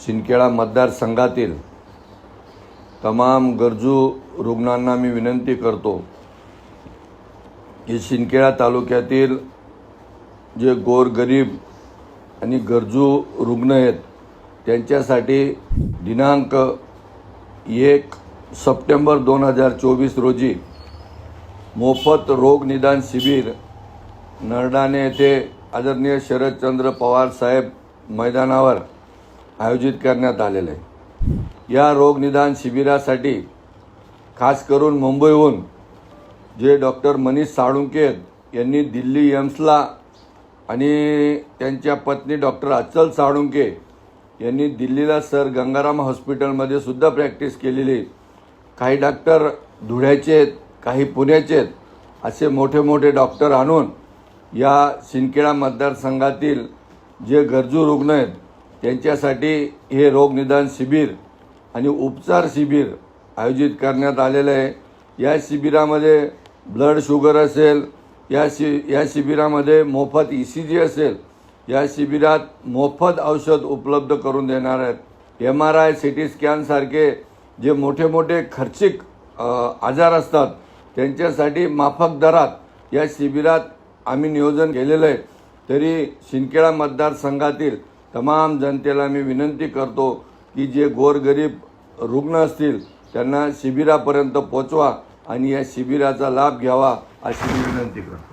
शिंदखेडा मतदारसंघातील तमाम गरजू रुग्णांना मी विनंती करतो की शिंदखेडा तालुक्यातील जे गोरगरीब आणि गरजू रुग्ण आहेत त्यांच्यासाठी दिनांक एक सप्टेंबर दोन हजार चोवीस रोजी मोफत रोग निदान शिबिर नरडाणे येथे आदरणीय शरदचंद्र पवार साहेब मैदानावर आयोजित करण्यात आलेलं आहे. या रोगनिदान शिबिरासाठी खास करून मुंबईहून जे डॉक्टर मनीष साळुंके आहेत यांनी दिल्ली एम्सला आणि त्यांच्या पत्नी डॉक्टर अचल साळुंके यांनी दिल्लीला सर गंगाराम हॉस्पिटलमध्ये सुद्धा प्रॅक्टिस केलेली. काही डॉक्टर धुळ्याचे आहेत काही पुण्याचे आहेत. असे मोठे मोठे डॉक्टर आणून या शिंदखेडा मतदारसंघातील जे गरजू रुग्ण आहेत त्यांच्यासाठी हे रोगनिदान शिबिर आणि उपचार शिबिर आयोजित करण्यात आलेलं आहे. या शिबिरामध्ये ब्लड शुगर असेल या शि या शिबिरामध्ये मोफत ई सी जी असेल या शिबिरात मोफत औषध उपलब्ध करून देणार आहेत. M R I C T स्कॅनसारखे जे मोठे मोठे खर्चिक आजार असतात त्यांच्यासाठी माफक दरात या शिबिरात आम्ही नियोजन केलेलं आहे. तरी शिंदखेडा मतदारसंघातील तमाम जनतेला मी विनंती करतो की जे गोरगरीब रुग्ण असतील त्यांना शिबिरापर्यंत पोचवा आणि या शिबिराचा लाभ घ्यावा अशी मी विनंती करतो.